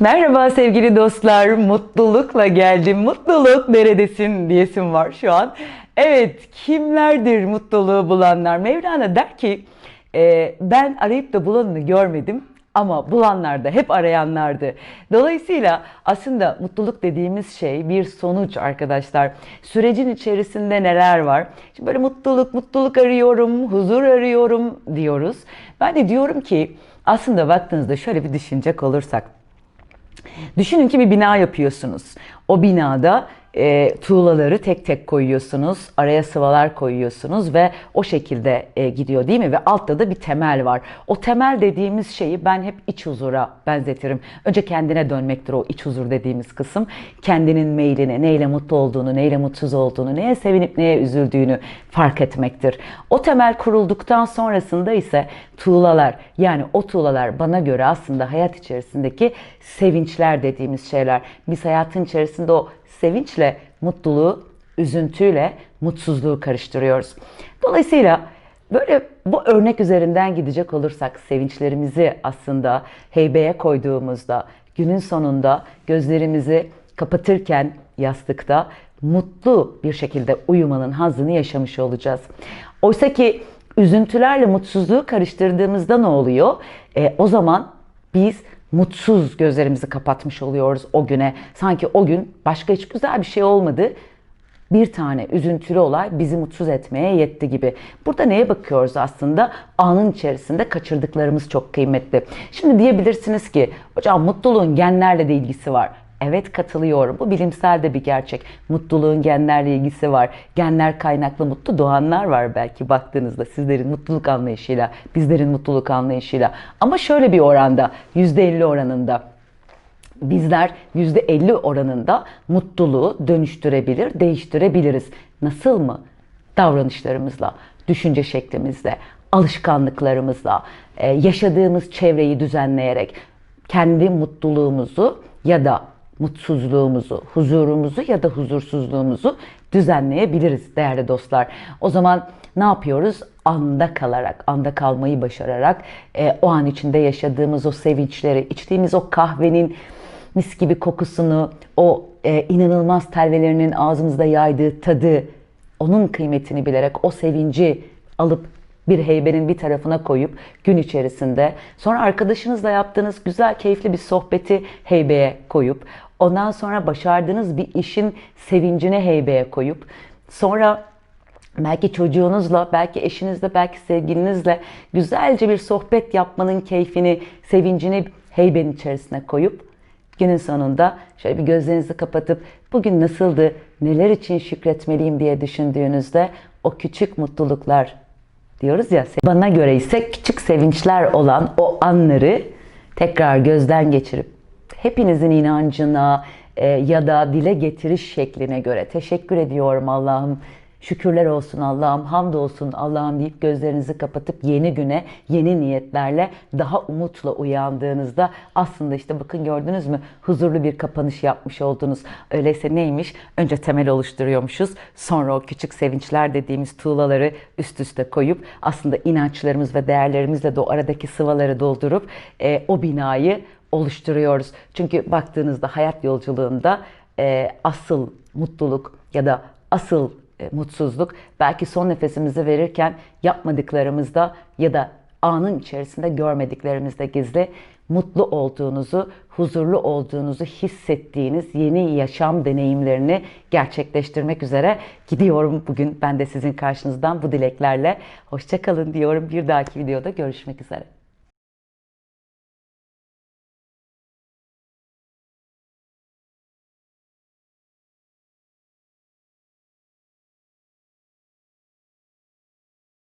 Merhaba sevgili dostlar. Mutlulukla geldim. Mutluluk neredesin diyesim var şu an. Evet, kimlerdir mutluluğu bulanlar? Mevlana der ki, e, ben arayıp da bulanını görmedim ama bulanlar da hep arayanlardı. Dolayısıyla aslında mutluluk dediğimiz şey bir sonuç arkadaşlar. Sürecin içerisinde neler var? Şimdi böyle mutluluk, mutluluk arıyorum, huzur arıyorum diyoruz. Ben de diyorum ki aslında baktığınızda şöyle bir düşünecek olursak. Düşünün ki bir bina yapıyorsunuz. O binada e, tuğlaları tek tek koyuyorsunuz, araya sıvalar koyuyorsunuz ve o şekilde e, gidiyor değil mi? Ve altta da bir temel var. O temel dediğimiz şeyi ben hep iç huzura benzetirim. Önce kendine dönmektir o iç huzur dediğimiz kısım. Kendinin meylini, neyle mutlu olduğunu, neyle mutsuz olduğunu, neye sevinip neye üzüldüğünü fark etmektir. O temel kurulduktan sonrasında ise tuğlalar yani o tuğlalar bana göre aslında hayat içerisindeki sevinçler dediğimiz şeyler. Biz hayatın içerisinde o sevinçle mutluluğu, üzüntüyle mutsuzluğu karıştırıyoruz. Dolayısıyla böyle bu örnek üzerinden gidecek olursak sevinçlerimizi aslında heybeye koyduğumuzda günün sonunda gözlerimizi kapatırken yastıkta mutlu bir şekilde uyumanın hazzını yaşamış olacağız. Oysa ki üzüntülerle mutsuzluğu karıştırdığımızda ne oluyor? E, o zaman biz mutsuz gözlerimizi kapatmış oluyoruz o güne. Sanki o gün başka hiç güzel bir şey olmadı. Bir tane üzüntülü olay bizi mutsuz etmeye yetti gibi. Burada neye bakıyoruz aslında? Anın içerisinde kaçırdıklarımız çok kıymetli. Şimdi diyebilirsiniz ki hocam mutluluğun genlerle de ilgisi var. Evet katılıyorum. Bu bilimsel de bir gerçek. Mutluluğun genlerle ilgisi var. Genler kaynaklı mutlu doğanlar var belki baktığınızda sizlerin mutluluk anlayışıyla, bizlerin mutluluk anlayışıyla. Ama şöyle bir oranda, %50 oranında bizler %50 oranında mutluluğu dönüştürebilir, değiştirebiliriz. Nasıl mı? Davranışlarımızla, düşünce şeklimizle, alışkanlıklarımızla, e, yaşadığımız çevreyi düzenleyerek kendi mutluluğumuzu ya da mutsuzluğumuzu, huzurumuzu ya da huzursuzluğumuzu düzenleyebiliriz değerli dostlar. O zaman ne yapıyoruz? Anda kalarak, anda kalmayı başararak e, o an içinde yaşadığımız o sevinçleri, içtiğimiz o kahvenin mis gibi kokusunu, o e, inanılmaz telvelerinin ağzımızda yaydığı tadı, onun kıymetini bilerek o sevinci alıp bir heybenin bir tarafına koyup gün içerisinde sonra arkadaşınızla yaptığınız güzel keyifli bir sohbeti heybeye koyup ondan sonra başardığınız bir işin sevincine heybeye koyup sonra belki çocuğunuzla, belki eşinizle, belki sevgilinizle güzelce bir sohbet yapmanın keyfini, sevincini heybenin içerisine koyup günün sonunda şöyle bir gözlerinizi kapatıp bugün nasıldı, neler için şükretmeliyim? diye düşündüğünüzde o küçük mutluluklar diyoruz ya. Bana göre ise küçük sevinçler olan o anları tekrar gözden geçirip hepinizin inancına e, ya da dile getiriş şekline göre teşekkür ediyorum Allah'ım. Şükürler olsun Allah'ım, hamdolsun Allah'ım deyip gözlerinizi kapatıp yeni güne yeni niyetlerle daha umutla uyandığınızda aslında işte bakın gördünüz mü huzurlu bir kapanış yapmış oldunuz. Öyleyse neymiş? Önce temel oluşturuyormuşuz. Sonra o küçük sevinçler dediğimiz tuğlaları üst üste koyup aslında inançlarımız ve değerlerimizle de o aradaki sıvaları doldurup e, o binayı oluşturuyoruz. Çünkü baktığınızda hayat yolculuğunda e, asıl mutluluk ya da asıl e, mutsuzluk belki son nefesimizi verirken yapmadıklarımızda ya da anın içerisinde görmediklerimizde gizli mutlu olduğunuzu, huzurlu olduğunuzu hissettiğiniz yeni yaşam deneyimlerini gerçekleştirmek üzere gidiyorum bugün. Ben de sizin karşınızdan bu dileklerle hoşçakalın diyorum. Bir dahaki videoda görüşmek üzere.